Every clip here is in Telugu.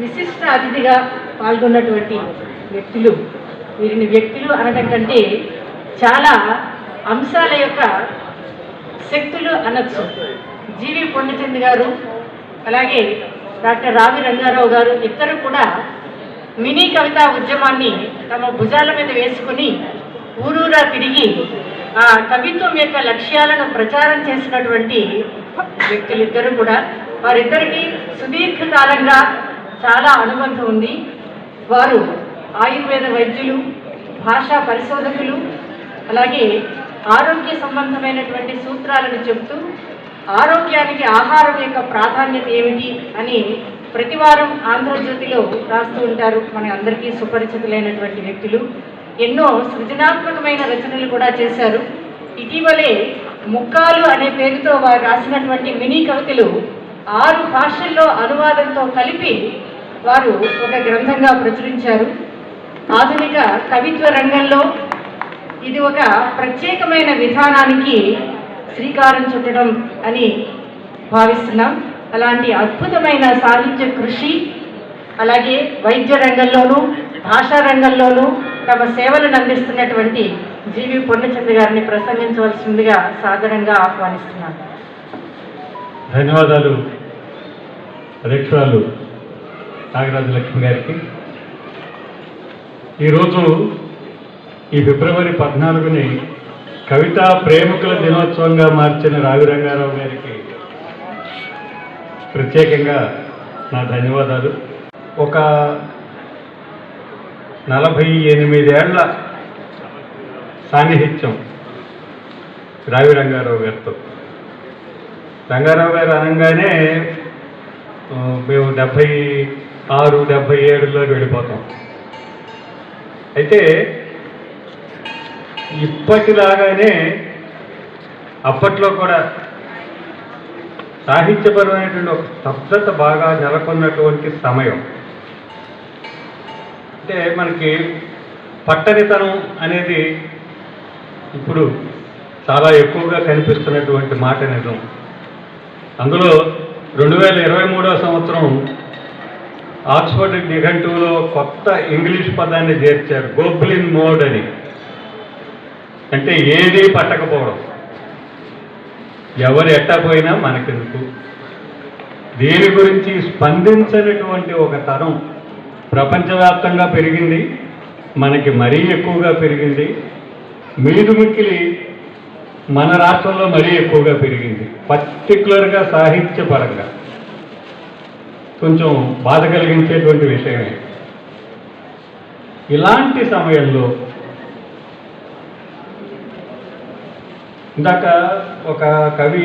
విశిష్ట అతిథిగా పాల్గొన్నటువంటి వ్యక్తులు. వీరిని వ్యక్తులు అనడం కంటే చాలా అంశాల యొక్క శక్తులు అనొచ్చు. జీవి పొండిచంద్ గారు అలాగే డాక్టర్ రావి రంగారావు గారు ఇద్దరు కూడా మినీ కవితా ఉద్యమాన్ని తమ భుజాల మీద వేసుకుని ఊరూరా తిరిగి ఆ కవిత్వం యొక్క లక్ష్యాలను ప్రచారం చేసినటువంటి వ్యక్తులిద్దరూ కూడా. వారిద్దరికీ సుదీర్ఘకాలంగా చాలా అనుబంధం ఉంది. వారు ఆయుర్వేద వైద్యులు భాషా పరిశోధకులు అలాగే ఆరోగ్య సంబంధమైనటువంటి సూత్రాలను చెబుతూ ఆరోగ్యానికి ఆహారం యొక్క ప్రాధాన్యత ఏమిటి అని ప్రతివారం ఆంధ్రజ్యోతిలో రాస్తూ ఉంటారు మన అందరికీ సుపరిచితులైనటువంటి వ్యక్తులు. ఎన్నో సృజనాత్మకమైన రచనలు కూడా చేశారు. ఇటీవలే ముక్కాలు అనే పేరుతో వారు రాసినటువంటి మినీ కవితలు ఆరు భాషల్లో అనువాదంతో కలిపి వారు ఒక గ్రంథంగా ప్రచురించారు. ఆధునిక కవిత్వ రంగంలో ఇది ఒక ప్రత్యేకమైన విధానానికి శ్రీకారం చుట్టడం అని భావిస్తున్నాం. అలాంటి అద్భుతమైన సాహిత్య కృషి అలాగే వైద్య రంగంలోనూ భాషా రంగంలోనూ తమ సేవలను అందిస్తున్నటువంటి జీవి పొన్నచంద్ర గారిని ప్రసంగించవలసిందిగా సాదరంగా ఆహ్వానిస్తున్నాను. ధన్యవాదాలు. అధ్యక్షురాలు నాగరాజు లక్ష్మి గారికి. ఈరోజు ఈ ఫిబ్రవరి పద్నాలుగుని కవితా ప్రేమికుల దినోత్సవంగా మార్చిన రావి రంగారావు గారికి ప్రత్యేకంగా నా ధన్యవాదాలు. ఒక నలభై ఎనిమిదేళ్ళ సాన్నిహిత్యం రావి రంగారావు గారితో. రంగారావు గారు అనగానే మేము డెబ్భై ఆరు డెబ్భై ఏడులో వెళ్ళిపోతాం. అయితే ఇప్పటిలాగానే అప్పట్లో కూడా సాహిత్యపరమైనటువంటి ఒక స్తబ్దత బాగా నెలకొన్నటువంటి సమయం. అంటే మనకి పట్టనితనం అనేది ఇప్పుడు చాలా ఎక్కువగా కనిపిస్తున్నటువంటి మాట నిజం. అందులో రెండు వేల ఇరవై మూడో సంవత్సరం ఆక్స్ఫర్డ్ నిఘంటువులో కొత్త ఇంగ్లీష్ పదాన్ని చేర్చారు. గోబ్లిన్ మోడ్ అని. అంటే ఏది పట్టకపోవడం. ఎవరు ఎట్టపోయినా మనకెందుకు? దేని గురించి స్పందించినటువంటి ఒక తరం ప్రపంచవ్యాప్తంగా పెరిగింది. మనకి మరీ ఎక్కువగా పెరిగింది. మీదుమిక్కిలి మన రాష్ట్రంలో మరీ ఎక్కువగా పెరిగింది. పర్టికులర్గా సాహిత్యపరంగా కొంచెం బాధ కలిగించేటువంటి విషయమే. ఇలాంటి సమయంలో ఇందాక ఒక కవి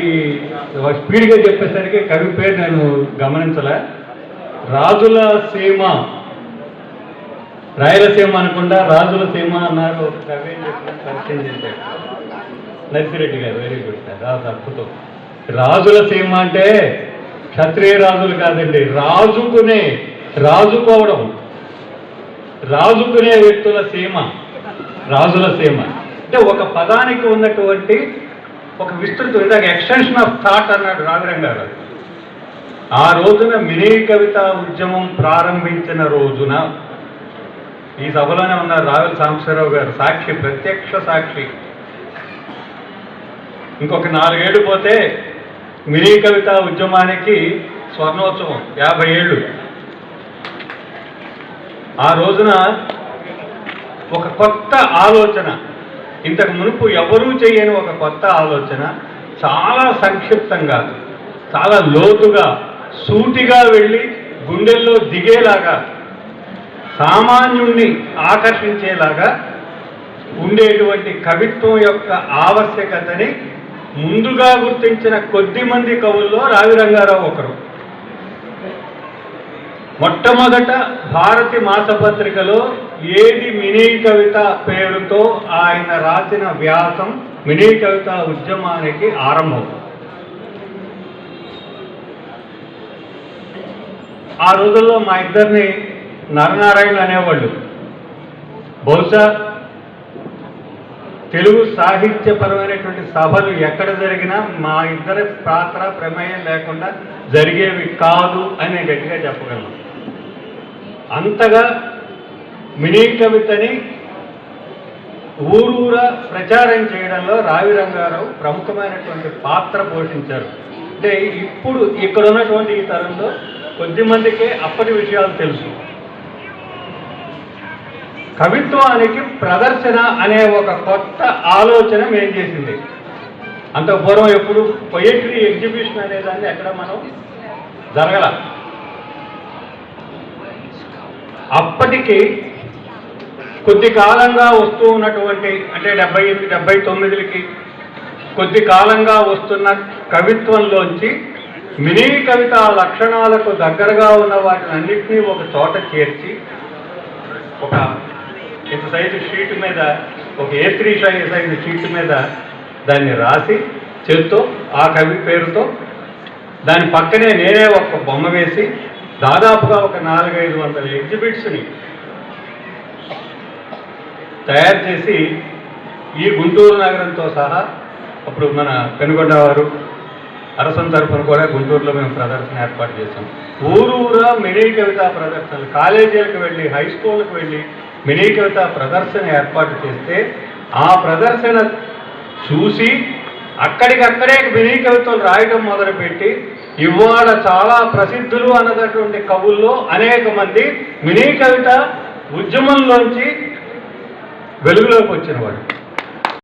స్పీడ్గా చెప్పేసరికి కవి పేరు నేను గమనించలే. రాజుల సీమ. రాయలసీమ అనకుండా రాజుల సీమ అన్నారు ఒక కవి పరిచయం చేశారు. నర్సిరెడ్డి గారు వెరీ గుడ్ సార్. రాజు అద్భుతం. రాజుల సీమ అంటే క్షత్రియ రాజులు కాదండి రాజుకునే రాజుకోవడం. రాజుకునే వ్యక్తుల సీమ రాజుల సీమ. అంటే ఒక పదానికి ఉన్నటువంటి ఒక విస్తృత ఇందాక ఎక్స్టెన్షన్ ఆఫ్ థాట్ అన్నాడు రాఘరం గారు. ఆ రోజున మినీ కవిత ఉద్యమం ప్రారంభించిన రోజున ఈ సభలోనే ఉన్న రావెల సాంబశివరావు గారు సాక్షి ప్రత్యక్ష సాక్షి. ఇంకొక నాలుగేళ్ళు పోతే మినీ కవిత ఉద్యమానికి స్వర్ణోత్సవం యాభై ఏళ్ళు. ఆ రోజున ఒక కొత్త ఆలోచన ఇంతకు మునుపు ఎవరూ చేయని ఒక కొత్త ఆలోచన చాలా సంక్షిప్తంగా చాలా లోతుగా సూటిగా వెళ్ళి గుండెల్లో దిగేలాగా సామాన్యుణ్ణి ఆకర్షించేలాగా ఉండేటువంటి కవిత్వం యొక్క ఆవశ్యకతని ముందుగా గుర్తించిన కొద్ది మంది కవుల్లో రావి రంగారావు ఒకరు. మొట్టమొదట భారతి మాసపత్రికలో ఏది మినీ కవిత పేరుతో ఆయన రాసిన వ్యాసం మినీ కవిత ఉద్యమానికి ఆరంభం. ఆ రోజుల్లో మా ఇద్దరిని నరనారాయణ అనేవాళ్ళు. బహుశా తెలుగు సాహిత్యపరమైనటువంటి సభలు ఎక్కడ జరిగినా మా ఇద్దరి పాత్ర ప్రమేయం లేకుండా జరిగేవి కాదు అని గట్టిగా చెప్పగలను. అంతగా మినీ కవితని ఊరూరా ప్రచారం చేయడంలో రావి రంగారావు ప్రముఖమైనటువంటి పాత్ర పోషించారు. అంటే ఇప్పుడు ఇక్కడ ఉన్నటువంటి ఈ తరంలో కొద్ది మందికే అప్పటి విషయాలు తెలుసు. కవిత్వానికి ప్రదర్శన అనే ఒక కొత్త ఆలోచన మేం చేసింది. అంత పూర్వం ఎప్పుడు? పొయట్రీ ఎగ్జిబిషన్ అనేదాన్ని ఎక్కడ మనం జరగల. అప్పటికి కొద్ది కాలంగా వస్తూ ఉన్నటువంటి అంటే డెబ్బై ఎనిమిది డెబ్బై తొమ్మిదిలకి కొద్ది కాలంగా వస్తున్న కవిత్వంలోంచి మినీ కవిత లక్షణాలకు దగ్గరగా ఉన్న వాటిని అన్నింటినీ ఒక చోట చేర్చి ఒక సైజు షీట్ మీద ఒక ఏ త్రీ సైజు షీట్ మీద దాన్ని రాసి చేత్తో ఆ కవి పేరుతో దాని పక్కనే నేనే ఒక బొమ్మ వేసి దాదాపుగా ఒక నాలుగైదు వందల ఎగ్జిబిట్స్ని తయారు చేసి ఈ గుంటూరు నగరంతో సహా అప్పుడు మన పెనుగొండ వారు అరసం తరఫున కూడా గుంటూరులో మేము ప్రదర్శన ఏర్పాటు చేసాం ఊరూరా మినీ కవిత ప్రదర్శనలు కాలేజీలకు వెళ్ళి హై స్కూళ్ళకు వెళ్ళి మినీకవిత ప్రదర్శన ఏర్పాటు చేస్తే ఆ ప్రదర్శన చూసి అక్కడికక్కడే మినీ కవితలు రాయటం మొదలుపెట్టి ఇవాళ చాలా ప్రసిద్ధులు అన్నటువంటి కవుల్లో అనేక మంది మినీ కవిత ఉద్యమంలోంచి వెలుగులోకి వచ్చినవాడు